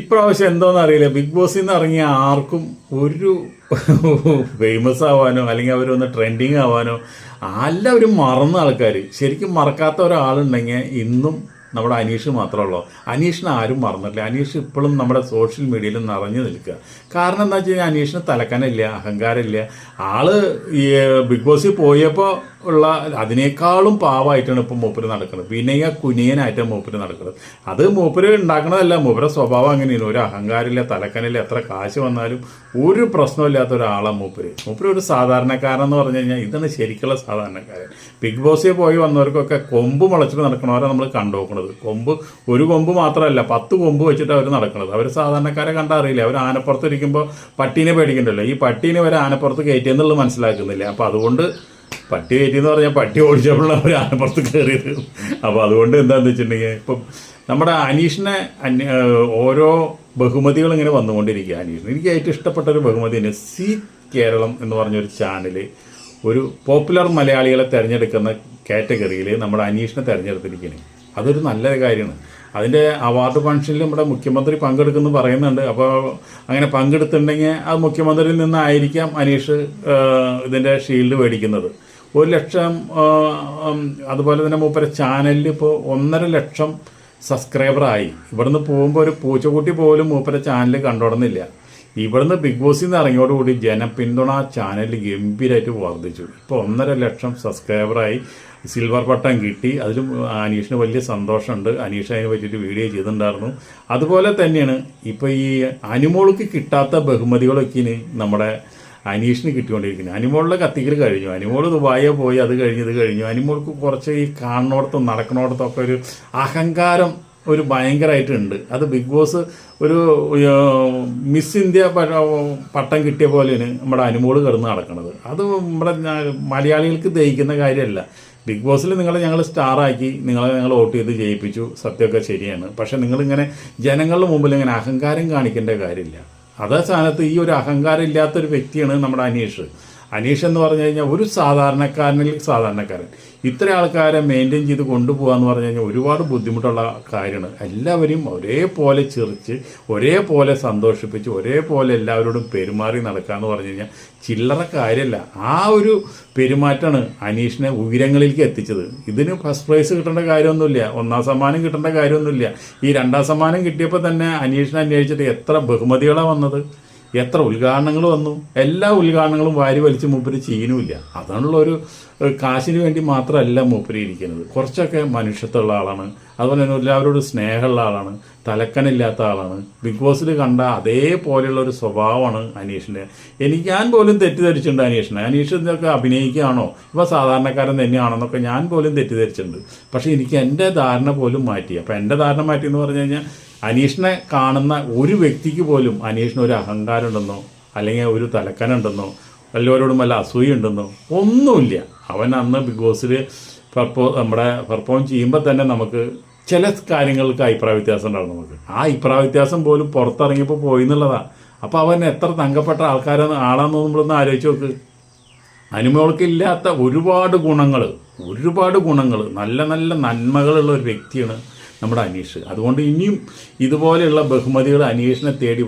ഇപ്രാവശ്യം എന്തോന്ന് അറിയില്ല. ബിഗ് ബോസിൽ നിന്ന് ഇറങ്ങിയ ആർക്കും ഒരു ഫേമസ് ആവാനോ അല്ലെങ്കിൽ അവരൊന്ന് ട്രെൻഡിങ് ആവാനോ എല്ലാവരും മറന്ന ആൾക്കാർ ശരിക്കും മറക്കാത്ത ഒരാളുണ്ടെങ്കിൽ ഇന്നും നമ്മുടെ അനീഷ് മാത്രമുള്ളൂ അനീഷിനെ ആരും മറന്നിട്ടില്ല. അനീഷ് ഇപ്പോഴും നമ്മുടെ സോഷ്യൽ മീഡിയയിൽ നിറഞ്ഞു നിൽക്കുക. കാരണം എന്താ വെച്ച് കഴിഞ്ഞാൽ അനീഷിന് തലക്കനമില്ല അഹങ്കാരമില്ല ആൾ ഈ ബിഗ് ബോസിൽ പോയപ്പോൾ ഉള്ള അതിനേക്കാളും പാവമായിട്ടാണ് ഇപ്പം മൂപ്പര് നടക്കുന്നത്. വിനയ കുനിയനായിട്ടാണ് മൂപ്പര് നടക്കുന്നത്. അത് മൂപ്പര് ഉണ്ടാക്കണതല്ല. മൂപ്പരെ സ്വഭാവം അങ്ങനെയാണ്. ഒരു അഹങ്കാരമില്ല തലക്കനില്ല എത്ര കാശ് വന്നാലും ഒരു പ്രശ്നമില്ലാത്ത ഒരാളാണ് മൂപ്പര്. മൂപ്പര് ഒരു സാധാരണക്കാരൻ എന്ന് പറഞ്ഞു കഴിഞ്ഞാൽ ഇതാണ് ശരിക്കുള്ള സാധാരണക്കാരൻ. ബിഗ് ബോസിൽ പോയി വന്നവർക്കൊക്കെ കൊമ്പ് മുളച്ചിട്ട് നടക്കണവരെ നമ്മൾ കണ്ടുനോക്കുന്നത് കൊമ്പ് ഒരു കൊമ്പ് മാത്രമല്ല പത്ത് കൊമ്പ് വെച്ചിട്ട് അവർ നടക്കുന്നത് അവർ സാധാരണക്കാരെ കണ്ടാൽ അറിയില്ല അവർ ആനപ്പുറത്ത് ഇരിക്കുമ്പോൾ പട്ടീനെ പേടിക്കണ്ടല്ലോ. ഈ പട്ടീനെ വരെ ആനപ്പുറത്ത് കയറ്റിയെന്നുള്ളത് മനസ്സിലാക്കുന്നില്ല. അപ്പോൾ അതുകൊണ്ട് പട്ടി കയറ്റി എന്ന് പറഞ്ഞാൽ പട്ടി ഓടിച്ചപ്പോഴാണ് അവർ ആനപ്പുറത്ത് കയറിയത്. അപ്പോൾ അതുകൊണ്ട് എന്താണെന്ന് വെച്ചിട്ടുണ്ടെങ്കിൽ ഇപ്പം നമ്മുടെ അനീഷിനെ ഓരോ ബഹുമതികൾ ഇങ്ങനെ വന്നുകൊണ്ടിരിക്കുക അനീഷിന്. എനിക്ക് ഏറ്റവും ഇഷ്ടപ്പെട്ട ഒരു ബഹുമതി തന്നെ സി കേരളം എന്ന് പറഞ്ഞൊരു ചാനൽ ഒരു പോപ്പുലർ മലയാളികളെ തിരഞ്ഞെടുക്കുന്ന കാറ്റഗറിയിൽ നമ്മുടെ അനീഷിനെ തിരഞ്ഞെടുത്തിരിക്കുന്നത് അതൊരു നല്ല കാര്യമാണ്. അതിന്റെ അവാർഡ് ഫംഗ്ഷനിൽ നമ്മുടെ മുഖ്യമന്ത്രി പങ്കെടുക്കുന്നു പറയുന്നുണ്ട്. അപ്പോൾ അങ്ങനെ പങ്കെടുത്തിട്ടുണ്ടെങ്കിൽ അത് മുഖ്യമന്ത്രിയിൽ നിന്നായിരിക്കാം അനീഷ് ഇതിന്റെ ഷീൽഡ് മേടിക്കുന്നത്. ഒരു ലക്ഷം അതുപോലെ തന്നെ മൂപ്പര ചാനലിൽ ഇപ്പോൾ ഒന്നര ലക്ഷം സബ്സ്ക്രൈബറായി. ഇവിടുന്ന് പോകുമ്പോൾ ഒരു പൂച്ചക്കുട്ടി പോലും മൂപ്പര ചാനൽ കണ്ടുടന്നില്ല ഇവിടുന്ന് ബിഗ് ബോസിൽ നിന്ന് ഇറങ്ങിയോടുകൂടി ജനപിന്തുണ ചാനൽ ഗംഭീരമായിട്ട് വർദ്ധിച്ചു. ഇപ്പോൾ ഒന്നര ലക്ഷം സബ്സ്ക്രൈബറായി. സിൽവർ പട്ടം കിട്ടി. അതിലും അനീഷിന് വലിയ സന്തോഷമുണ്ട്. അനീഷ് അതിനെ പറ്റിയിട്ട് വീഡിയോ ചെയ്തിട്ടുണ്ടായിരുന്നു. അതുപോലെ തന്നെയാണ് ഇപ്പോൾ ഈ അനുമോൾക്ക് കിട്ടാത്ത ബഹുമതികളൊക്കെ നമ്മുടെ അനീഷിന് കിട്ടിക്കൊണ്ടിരിക്കുന്നത് അനിമോളിലെ കത്തിക്കൽ കഴിഞ്ഞു. അനിമോൾ ദുബായി പോയി അത് കഴിഞ്ഞ് ഇത് കഴിഞ്ഞു. അനിമോൾക്ക് കുറച്ച് ഈ കാണുന്നിടത്തും നടക്കുന്നിടത്തൊക്കെ ഒരു അഹങ്കാരം ഒരു ഭയങ്കരമായിട്ടുണ്ട് അത് ബിഗ് ബോസ് ഒരു മിസ് ഇന്ത്യ പട്ടം കിട്ടിയ പോലെയാണ് നമ്മുടെ അനുമോൾ കിടന്ന് നടക്കുന്നത്. അത് നമ്മുടെ മലയാളികൾക്ക് ദഹിക്കുന്ന കാര്യമല്ല. ബിഗ് ബോസിൽ നിങ്ങളെ ഞങ്ങൾ സ്റ്റാറാക്കി നിങ്ങളെ ഞങ്ങൾ വോട്ട് ചെയ്ത് ജയിപ്പിച്ചു. സത്യമൊക്കെ ശരിയാണ്. പക്ഷെ നിങ്ങളിങ്ങനെ ജനങ്ങളുടെ മുമ്പിൽ ഇങ്ങനെ അഹങ്കാരം കാണിക്കേണ്ട കാര്യമില്ല. അതേ സ്ഥാനത്ത് ഈ ഒരു അഹങ്കാരം ഇല്ലാത്തൊരു വ്യക്തിയാണ് നമ്മുടെ അനീഷ്. അനീഷ് എന്ന് പറഞ്ഞു കഴിഞ്ഞാൽ ഒരു സാധാരണക്കാരനിൽ സാധാരണക്കാരൻ. ഇത്ര ആൾക്കാരെ മെയിന്റെയിൻ ചെയ്ത് കൊണ്ടുപോകുക എന്ന് പറഞ്ഞു കഴിഞ്ഞാൽ ഒരുപാട് ബുദ്ധിമുട്ടുള്ള കാര്യമാണ്. എല്ലാവരെയും ഒരേപോലെ ചിറിച്ച് ഒരേപോലെ സന്തോഷിപ്പിച്ച് ഒരേപോലെ എല്ലാവരോടും പെരുമാറി നടക്കുക എന്ന് പറഞ്ഞു കഴിഞ്ഞാൽ ചില്ലറ കാര്യമല്ല ആ ഒരു പെരുമാറ്റമാണ് അനീഷിനെ ഉയരങ്ങളിലേക്ക് എത്തിച്ചത്. ഇതിന് ഫസ്റ്റ് പ്രൈസ് കിട്ടേണ്ട കാര്യമൊന്നുമില്ല. ഒന്നാം സമ്മാനം കിട്ടേണ്ട കാര്യമൊന്നുമില്ല. ഈ രണ്ടാം സമ്മാനം കിട്ടിയപ്പോൾ തന്നെ അനീഷിനെ അന്വേഷിച്ചിട്ട് എത്ര ബഹുമതികളാണ് വന്നത്? എത്ര ഉദ്ഘാടനങ്ങൾ വന്നു? എല്ലാ ഉദ്ഘാടനങ്ങളും വാരി വലിച്ച് മൂപ്പര് ചെയ്യുന്നുമില്ല. അതാണുള്ള ഒരു കാശിന് വേണ്ടി മാത്രമല്ല മൂപ്പര് ഇരിക്കുന്നത്. കുറച്ചൊക്കെ മനുഷ്യത്തുള്ള ആളാണ്. അതുപോലെ തന്നെ എല്ലാവരോടും സ്നേഹമുള്ള ആളാണ്. തലക്കനില്ലാത്ത ആളാണ്. ബിഗ് ബോസിൽ കണ്ട അതേപോലെയുള്ള ഒരു സ്വഭാവമാണ് അനീഷിന്റെ എനിക്ക് ഞാൻ പോലും തെറ്റിദ്ധരിച്ചിട്ടുണ്ട് അനീഷിനെ. അനീഷ് ഇതൊക്കെ അഭിനയിക്കുകയാണോ? ഇവ സാധാരണക്കാരൻ തന്നെയാണെന്നൊക്കെ ഞാൻ പോലും തെറ്റിദ്ധരിച്ചിട്ടുണ്ട്. പക്ഷേ എനിക്ക് എന്റെ ധാരണ പോലും മാറ്റി. അപ്പോൾ എന്റെ ധാരണ മാറ്റി എന്ന് പറഞ്ഞു കഴിഞ്ഞാൽ അനീഷിനെ കാണുന്ന ഒരു വ്യക്തിക്ക് പോലും അനീഷിന് ഒരു അഹങ്കാരം ഉണ്ടെന്നോ അല്ലെങ്കിൽ ഒരു തലക്കനുണ്ടെന്നോ എല്ലാവരോടും വല്ല അസൂയുണ്ടെന്നോ ഒന്നുമില്ല. അവൻ അന്ന് ബിഗ് ബോസിൽ പെർഫോ നമ്മുടെ പെർഫോം ചെയ്യുമ്പോൾ തന്നെ നമുക്ക് ചില കാര്യങ്ങൾക്ക് അഭിപ്രായ വ്യത്യാസം ഉണ്ടാവും നമുക്ക്. ആ അഭിപ്രായ വ്യത്യാസം പോലും പുറത്തിറങ്ങിയപ്പോൾ പോയി എന്നുള്ളതാണ് അപ്പോൾ അവൻ എത്ര തങ്കപ്പെട്ട ആൾക്കാരാണ് ആളാന്ന് നമ്മളൊന്ന് ആലോചിച്ച് നോക്ക്. അനുമോൾക്കില്ലാത്ത ഒരുപാട് ഗുണങ്ങൾ ഒരുപാട് ഗുണങ്ങൾ നല്ല നല്ല നന്മകളുള്ള ഒരു വ്യക്തിയാണ് നമ്മുടെ അനീഷ്. അതുകൊണ്ട് ഇനിയും ഇതുപോലെയുള്ള ബഹുമതികൾ അനീഷിനെ തേടി